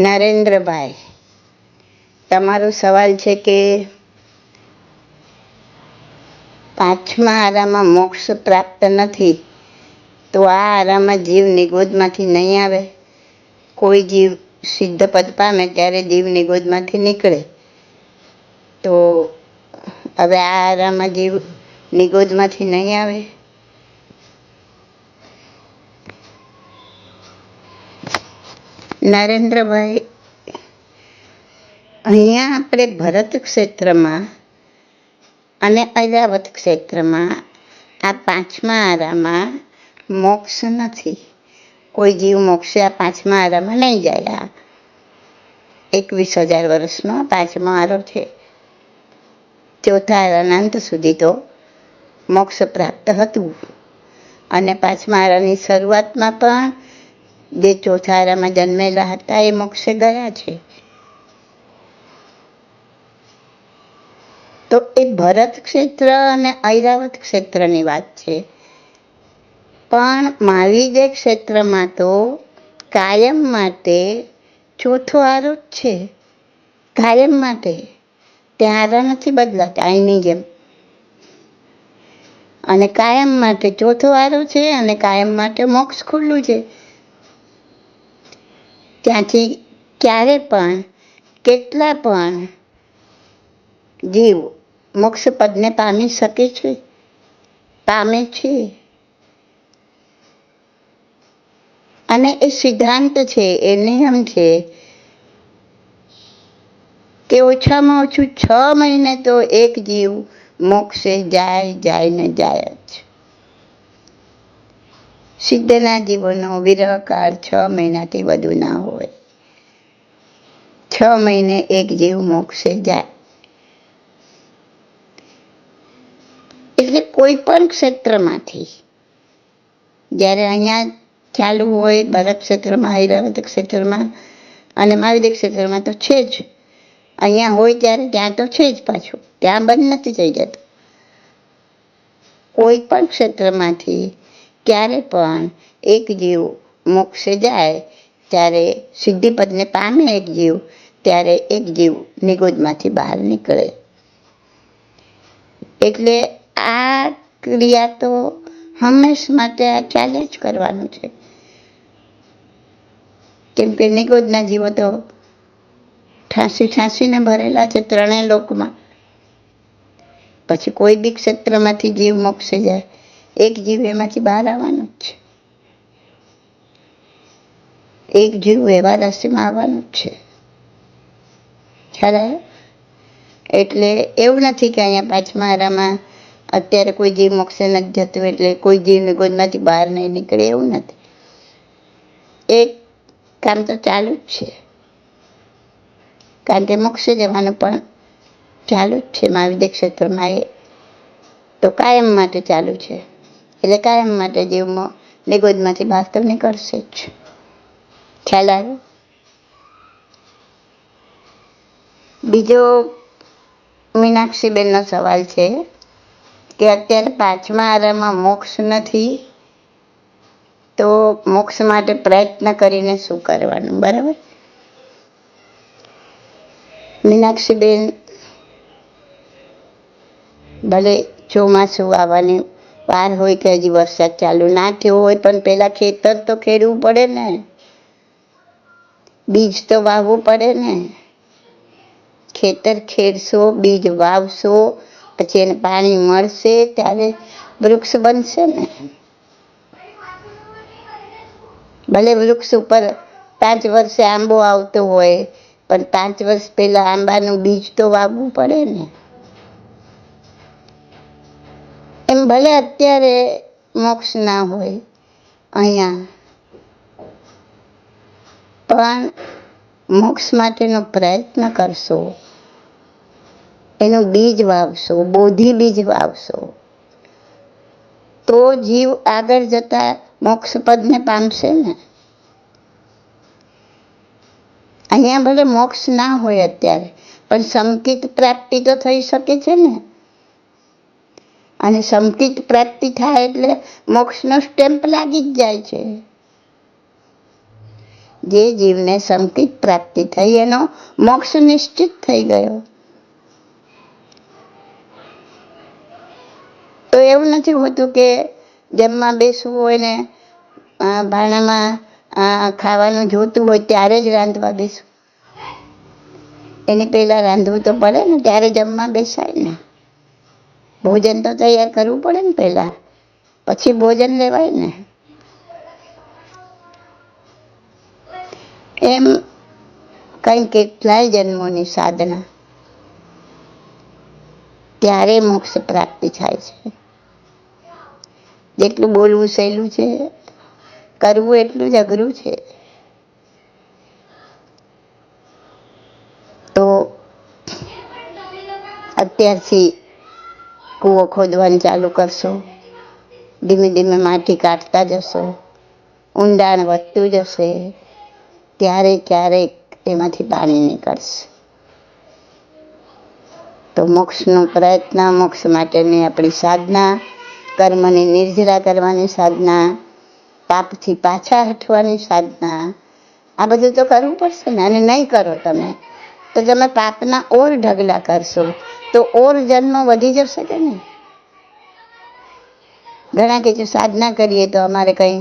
નરેન્દ્રભાઈ, તમારો સવાલ છે કે પાંચમા આરામાં મોક્ષ પ્રાપ્ત નથી, તો આ આરામાં જીવ નિગોદમાંથી નહીં આવે? કોઈ જીવ સિદ્ધ પદ પામે ત્યારે જીવ નિગોદમાંથી નીકળે. તો હવે આ આરામાં જીવ નિગોદમાંથી નહીં આવે? નરેન્દ્રભાઈ, અહીંયા આપણે ભરત ક્ષેત્રમાં અને ઐરાવત ક્ષેત્રમાં આ પાંચમા આરામાં મોક્ષ નથી. કોઈ જીવ મોક્ષે આ પાંચમા આરામાં નહીં જાય. આ એકવીસ હજાર વર્ષનો પાંચમો આરો છે. ચોથા આરાના અંત સુધી તો મોક્ષ પ્રાપ્ત હતું. અને પાંચમા આરાની શરૂઆતમાં પણ જે ચોથારામાં જન્મેલા હતા, એ મોક્ષે ગયા છે. તો એ ભરત ક્ષેત્ર અને ઐરાવત ક્ષેત્રની વાત છે. પણ મહાવીજય ક્ષેત્રમાં તો કાયમ માટે ચોથો આરો જ છે. કાયમ માટે. ત્યાં આરા નથી બદલાતા અહીંની જેમ. અને કાયમ માટે ચોથો આરો છે અને કાયમ માટે મોક્ષ ખુલ્લું છે. ત્યાંથી ક્યારે પણ કેટલા પણ જીવ મોક્ષ પદને પામી શકે છે, પામે છે. અને એ સિદ્ધાંત છે, એ નિયમ છે કે ઓછામાં ઓછું છ મહિને તો એક જીવ મોક્ષે જાય જાય ને જાય સિદ્ધના જીવોનો વિરહકાળ છ મહિનાથી વધુ ના હોય. છ મહિને એક જીવ મોક્ષે જાય. એટલે કોઈ પણ ક્ષેત્રમાંથી, જ્યારે અહીંયા ચાલુ હોય, બાળક ક્ષેત્રમાં ઐરાવત ક્ષેત્રમાં અને મહાવિદ્ય ક્ષેત્રમાં તો છે જ. અહીંયા હોય ત્યારે ત્યાં તો છે જ પાછું. ત્યાં બંધ નથી થઈ જતું. કોઈ પણ ક્ષેત્રમાંથી ક્યારે પણ એક જીવ મોક્ષે જાય, ત્યારે સિદ્ધિપદને પામે એક જીવ, ત્યારે એક જીવ નિગોદમાંથી બહાર નીકળે. એટલે આ ક્રિયા તો હંમેશ માટે આ ચાલે જ કરવાનું છે. કેમ કે નિગોદના જીવો તો ઠાંસી ઠાંસીને ભરેલા છે ત્રણેય લોકમાં. પછી કોઈ બી ક્ષેત્રમાંથી જીવ મોક્ષે જાય. એક જીવ એમાંથી બહાર આવવાનો જ છે. એક જીવ એવા રાશિમાં આવવાનું જ છે. ખ્યાલ એટલે એવું નથી કે અહીંયા પાંચમા આરામાં અત્યારે કોઈ જીવ મોક્ષે નથી જતું એટલે કોઈ જીવને ગોદમાંથી બહાર નહીં નીકળે, એવું નથી. એક કામ તો ચાલુ જ છે. કારણ કે મોક્ષે જવાનું પણ ચાલુ જ છે. મહાવિદ્ય ક્ષેત્રમાં એ તો કાયમ માટે ચાલુ છે. એટલે કાયમ માટે જીવમાં નિગોદમાંથી બહાર તો નીકળશે જ. ખ્યાલ આવ્યો? બીજો મીનાક્ષીબેનનો સવાલ છે કે અત્યારે પાંચમા આરામાં મોક્ષ નથી, તો મોક્ષ માટે પ્રયત્ન કરીને શું કરવાનું? બરાબર? મીનાક્ષીબેન ભલે ચોમાસું આવવાની વાર હોય કે હજી વરસાદ ચાલુ ના થયો હોય, પણ પેલા ખેતર તો ખેડવું પડે ને. બીજ તો વાવવું પડે ને. ખેતર ખેડશો, બીજ વાવશો, પછી એને પાણી મળશે, ત્યારે વૃક્ષ બનશે ને. ભલે વૃક્ષ ઉપર પાંચ વર્ષે આંબો આવતો હોય, પણ પાંચ વર્ષ પહેલા આંબાનું બીજ તો વાવવું પડે ને. એમ ભલે અત્યારે મોક્ષ ના હોય અહીંયા, પણ મોક્ષ માટેનો પ્રયત્ન કરશો. એનું બીજ વાવશો, બોધી બીજ વાવશો. તો જીવ આગળ જતા મોક્ષ પદને પામશે ને? અહીંયા ભલે મોક્ષ ના હોય અત્યારે, પણ સંકિત પ્રાપ્તિ તો થઈ શકે છે ને? અને સમકિત પ્રાપ્તિ થાય એટલે મોક્ષનો સ્ટેમ્પ લાગી જ જાય છે. જે જીવને સંકિત પ્રાપ્તિ થઈ એનો મોક્ષ નિશ્ચિત થઈ ગયો. તો એવું નથી હોતું કે જમવા બેસવું હોય ને ભાણામાં ખાવાનું જોતું હોય ત્યારે જ રાંધવા બેસવું એની પહેલાં રાંધવું તો પડે ને, ત્યારે જમવા બેસાય ને. ભોજન તો તૈયાર કરવું પડે ને પહેલા. પછી ભોજન લેવાય ને. એમ કંઈ કેટલાય જન્મોની સાધના. ત્યારે મોક્ષ પ્રાપ્તિ થાય છે. જેટલું બોલવું સહેલું છે, કરવું એટલું જ અઘરું છે. તો અત્યારથી કૂવો ખોદવાનું ચાલુ કરશો. ધીમે ધીમે માટી કાઢતા જશો. ઊંડાણ વધતું જશે. ત્યારે ક્યારેક એમાંથી પાણી નીકળશે. તો મોક્ષનો પ્રયત્ન, મોક્ષ માટેની આપણી સાધના, કર્મની નિર્જરા કરવાની સાધના, પાપથી પાછા હટવાની સાધના, આ બધું તો કરવું પડશે ને? અને નહીં કરો તમે. તો તમે પાપના ઓર ઢગલા કરશો. તો ઓર જન્મ વધી જશે કે નહીં? ઘણા કે સાધના કરીએ તો અમારે કંઈ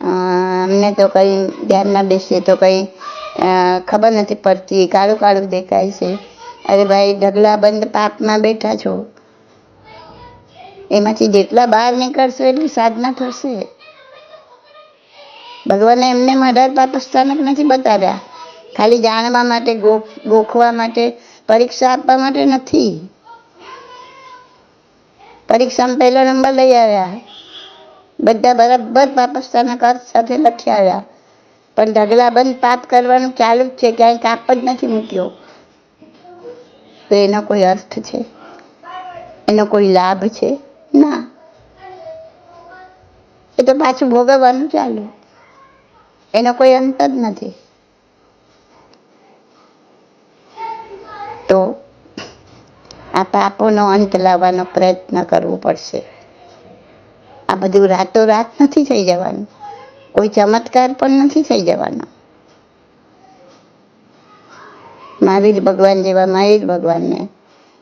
અમને તો કંઈ ધ્યાન ના બેસીએ તો કંઈ ખબર નથી પડતી, કાળું કાળું દેખાય છે. અરે ભાઈ, ઢગલા બંધ પાપમાં બેઠા છો. એમાંથી જેટલા બહાર નીકળશો એટલી સાધના થશે. ભગવાને એમને અઢાર પાપ સ્થાનક નથી બતાવ્યા. ખાલી જાણવા માટે ગોખવા માટે પરીક્ષા આપવા માટે નથી. પરીક્ષામાં પહેલો નંબર લઈ આવ્યા. બધા બરાબર પાપસ્તાના અર્થ સાથે લખી આવ્યા. પણ ઢગલા બંધ પાપ કરવાનું ચાલુ જ છે, ક્યાંય કાપ જ નથી મૂક્યો. તો એનો કોઈ અર્થ છે? એનો કોઈ લાભ છે? ના. એ તો પાછું ભોગવવાનું ચાલુ. એનો કોઈ અંત જ નથી. તો આ પાપોનો અંત લાવવાનો પ્રયત્ન કરવો પડશે. આ બધું રાતોરાત નથી થઈ જવાનું. કોઈ ચમત્કાર પણ નથી થઈ જવાનો. મહાવીર ભગવાન જેવા મહાવીર ભગવાનને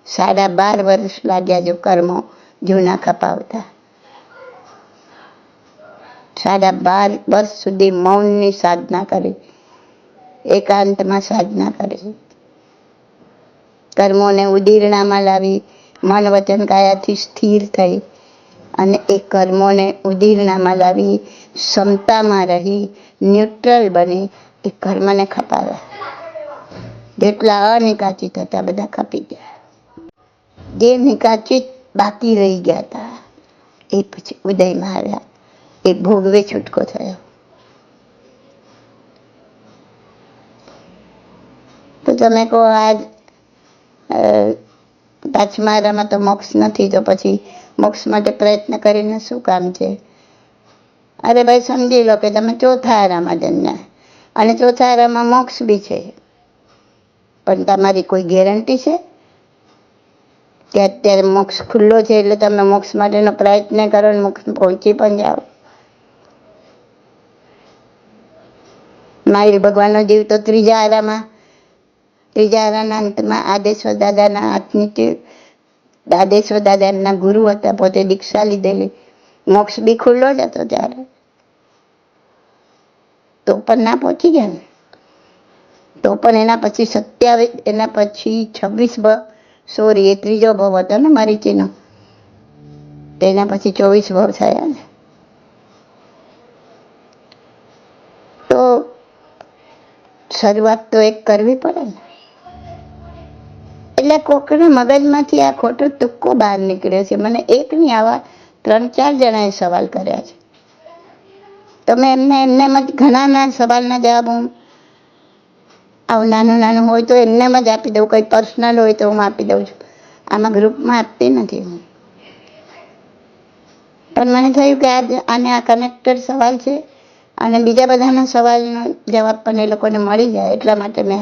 સાડા બાર વર્ષ લાગ્યા જો કર્મો જૂના ખપાવતા. સાડા બાર વર્ષ સુધી મૌનની સાધના કરી. એકાંતમાં સાધના કરી. કર્મોને ઉદીરણામાં લાવી મન વચન કાયાથી સ્થિર થઈ અને એ કર્મોને ઉદીરણામાં લાવી ક્ષમતામાં રહી ન્યુટ્રલ બની, એ કર્મને ખપાવ્યા જેટલા અનિકાચિત હતા બધા ખપી ગયા. જે નિકાચિત બાકી રહી ગયા હતા, એ પછી ઉદયમાં આવ્યા. એ ભોગવે છૂટકો થયો. તો તમે કહો, આજ અ, પાછમારામાં તો મોક્ષ નથી તો પછી મોક્ષ માટે પ્રયત્ન કરીને શું કામ છે? અરે ભાઈ સમજી લો કે તમે ચોથા આરામાં જન્મ્યા. અને ચોથા આરામાં મોક્ષ બી છે. પણ તમારી કોઈ ગેરંટી છે? કે અત્યારે મોક્ષ ખુલ્લો છે એટલે તમે મોક્ષ માટેનો પ્રયત્ન કરો અને મોક્ષ પહોંચી પણ જાઓ. મારી ભગવાનનો જીવ તો ત્રીજા આરામાં ત્રીજા આરાના અંતમાં આદેશ્વર દાદાના હાથની આદેશ્વર દાદા એમના ગુરુ હતા, પોતે દીક્ષા લીધેલી. મોક્ષ બી ખુલ્લો જ હતો ત્યારે. તો પણ ના પહોંચી ગયા ને? તો પણ એના પછી સત્યાવીસ, એના પછી છવ્વીસ ભ, સોરી, એ ત્રીજો ભાવ હતો ને મરીચીનો? તેના પછી ચોવીસ ભાવ થયા ને. તો શરૂઆત તો એક કરવી પડે ને. એટલે કોકના મગજમાંથી આ ખોટો તુક્કો બહાર નીકળ્યો છે. મને એક નહીં આવા ત્રણ ચાર જણાએ સવાલ કર્યા છે. તમે એમને એમને જ ઘણાના સવાલના જવાબ હું આવું નાનું નાનું હોય તો એમને જ આપી દઉં. કંઈ પર્સનલ હોય તો હું આપી દઉં છું. આમાં ગ્રુપમાં આપતી નથી હું. પણ મને થયું કે આ આને આ કનેક્ટેડ સવાલ છે. અને બીજા બધાના સવાલનો જવાબ પણ એ લોકોને મળી જાય એટલા માટે મેં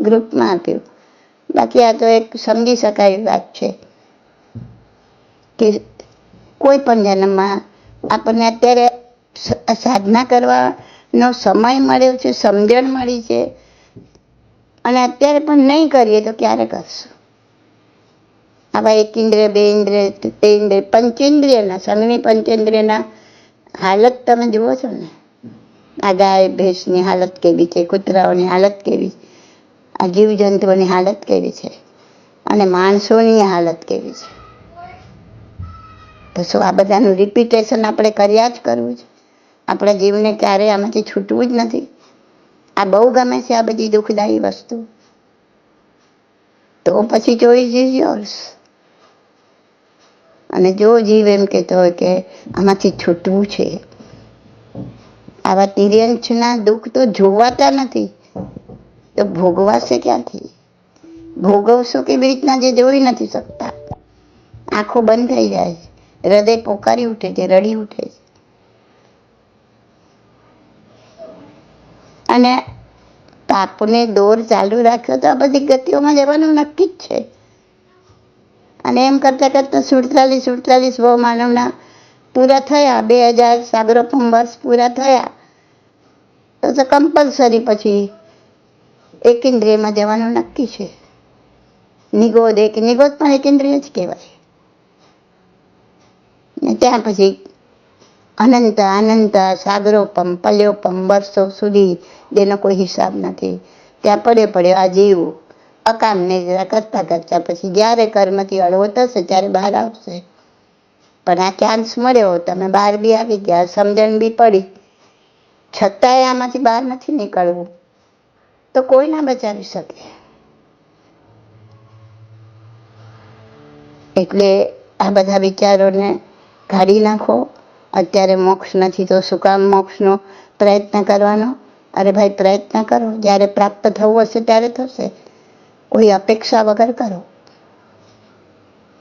ગ્રુપમાં આપ્યું. બાકી આ તો એક સમજી શકાય વાત છે. કે કોઈ પણ જન્મમાં આપણને અત્યારે સાધના કરવાનો સમય મળ્યો છે, સમજણ મળી છે. અને અત્યારે પણ નહીં કરીએ તો ક્યારે કરશું? આવા એક ઇન્દ્રિય, બે ઇન્દ્રિય તે ઇન્દ્રિય, પંચેન્દ્રિયના સંઘની પંચેન્દ્રિયના હાલત તમે જુઓ છો ને? આ ગાય ભેંસની હાલત કેવી છે, કૂતરાઓની હાલત કેવી આ જીવજંતુઓની હાલત કેવી છે? અને માણસોની હાલત કેવી છે? તો શું આ બધાનું રિપીટેશન આપણે કર્યા જ કરવું છે? આપણા જીવને ક્યારેય આમાંથી છૂટવું જ નથી? આ બહુ ગમે છે આ બધી દુઃખદાયી વસ્તુ. તો પછી ચોઈસ ઇઝ યોર્સ અને જો જીવ એમ કહેતો હોય કે આમાંથી છૂટવું છે આવા તિર્યંશના દુઃખ તો જોવાતા નથી. તો ભોગવાશે ક્યાંથી? ભોગવશો કેવી રીતના જે જોઈ નથી શકતા. આંખો બંધ થઈ જાય છે. હૃદય પોકારી ઉઠે છે, રડી ઉઠે છે. અને પાપને દોર ચાલુ રાખ્યો તો આ બધી ગતિઓમાં જવાનું નક્કી જ છે. અને એમ કરતાં કરતાં સુડતાલીસ સુડતાલીસ બહુ માનવના પૂરા થયા. બે હજાર સાગરોપમ વર્ષ પૂરા થયા. તો કમ્પલસરી પછી એક ઇન્દ્રિયમાં જવાનું નક્કી છે. નિગોદ એક, નિગોદ પણ એક ઇન્દ્રિય જ કહેવાય. ને ત્યાં પછી અનંત અનંત, સાગરોપમ, પલ્યોપમ, વર્ષો સુધી જેનો કોઈ હિસાબ નથી. ત્યાં પડે પડે આ જીવ અકામને જરા કરતાં કરતાં પછી જ્યારે કર્મથી અળવો થશે ત્યારે બહાર આવશે. પણ આ ચાન્સ મળ્યો તમે બહાર બી આવી ગયા, સમજણ બી પડી. છતાંય આમાંથી બહાર નથી નીકળવું. તો કોઈ ના બચાવી શકે. એટલે આ બધા વિચારોને કાઢી નાખો. અત્યારે મોક્ષ નથી તો શું કામ મોક્ષનો પ્રયત્ન કરવાનો? અરે ભાઈ, પ્રયત્ન કરો. જ્યારે પ્રાપ્ત થવું હશે ત્યારે થશે. કોઈ અપેક્ષા વગર કરો.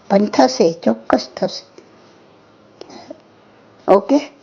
પણ થશે, ચોક્કસ થશે. ઓકે?